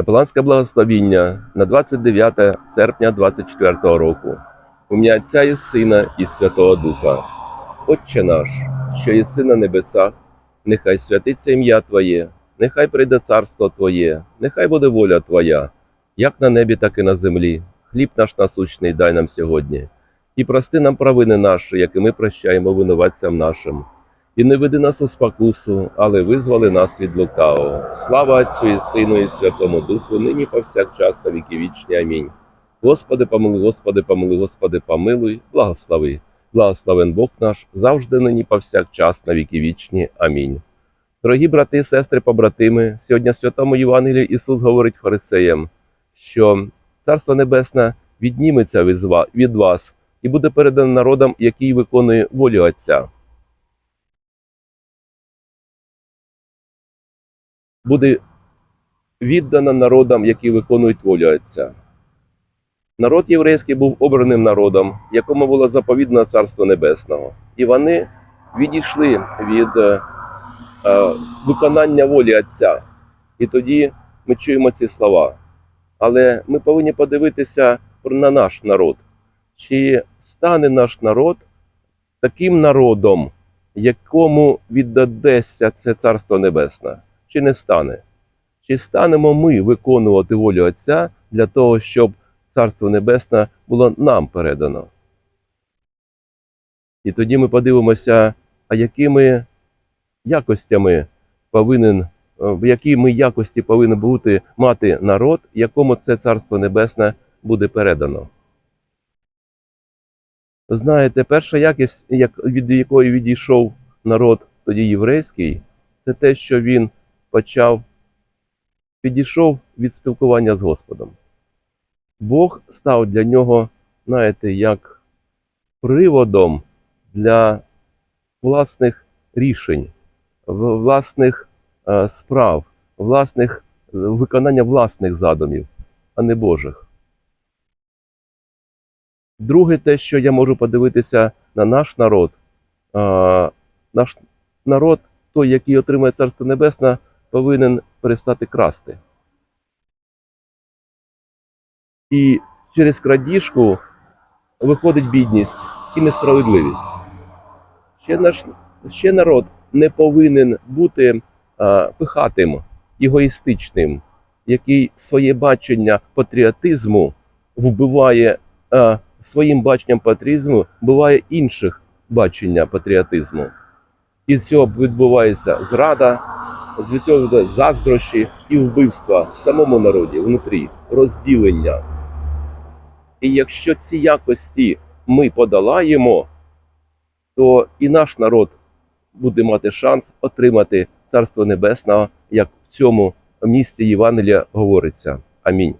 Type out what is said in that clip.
Капеланське благословіння на 29 серпня 24 року. У ім'я Отця і Сина і Святого Духа. Отче наш, що єси на небесах, нехай святиться ім'я Твоє, нехай прийде царство Твоє, нехай буде воля Твоя, як на небі, так і на землі. Хліб наш насущний дай нам сьогодні. І прости нам провини наші, як і ми прощаємо винуватцям нашим. І не веди нас у спокусу, але визволи нас від лукавого. Слава Отцю і Сину, і Святому Духу, нині повсякчас на віки вічні. Амінь. Господи, помилуй, Господи, помилуй, Господи, помилуй, благослови. Благословен Бог наш, завжди нині повсякчас на віки вічні. Амінь. Дорогі брати сестри, побратими, сьогодні в Святому Євангелії Ісус говорить фарисеям, що Царство Небесне відніметься від від вас і буде передано народам, який виконує волю Отця. Буде віддана народам, які виконують волю Отця. Народ єврейський був обраним народом, якому було заповідано Царство Небесного. І вони відійшли від е, е, виконання волі Отця. І тоді ми чуємо ці слова. Але ми повинні подивитися на наш народ. Чи стане наш народ таким народом, якому віддадеться це Царство Небесне, чи не стане? Чи станемо ми виконувати волю Отця для того, щоб Царство Небесне було нам передано? І тоді ми подивимося, а якими якостями повинен, е, в якій ми якості повинен бути мати народ, якому це Царство Небесне буде передано. Знаєте, перша якість, від якої відійшов народ тоді єврейський, це те, що він почав, підійшов від спілкування з Господом. Бог став для нього, знаєте, як приводом для власних рішень, власних е, справ, власних е, виконання власних задумів, а не Божих. Друге, те, що я можу подивитися на наш народ, а, наш народ, той, який отримує Царство Небесне, повинен перестати красти. І через крадіжку виходить бідність і несправедливість. Ще наш ще народ не повинен бути а, пихатим, егоїстичним, який своє бачення патріотизму вбиває а, своїм баченням патріотизму буває інших бачення патріотизму. І з цього відбувається зрада, з цього відбувається заздрощі і вбивства в самому народі, внутрі, розділення. І якщо ці якості ми подолаємо, то і наш народ буде мати шанс отримати Царство Небесного, як в цьому місці Євангелія говориться. Амінь.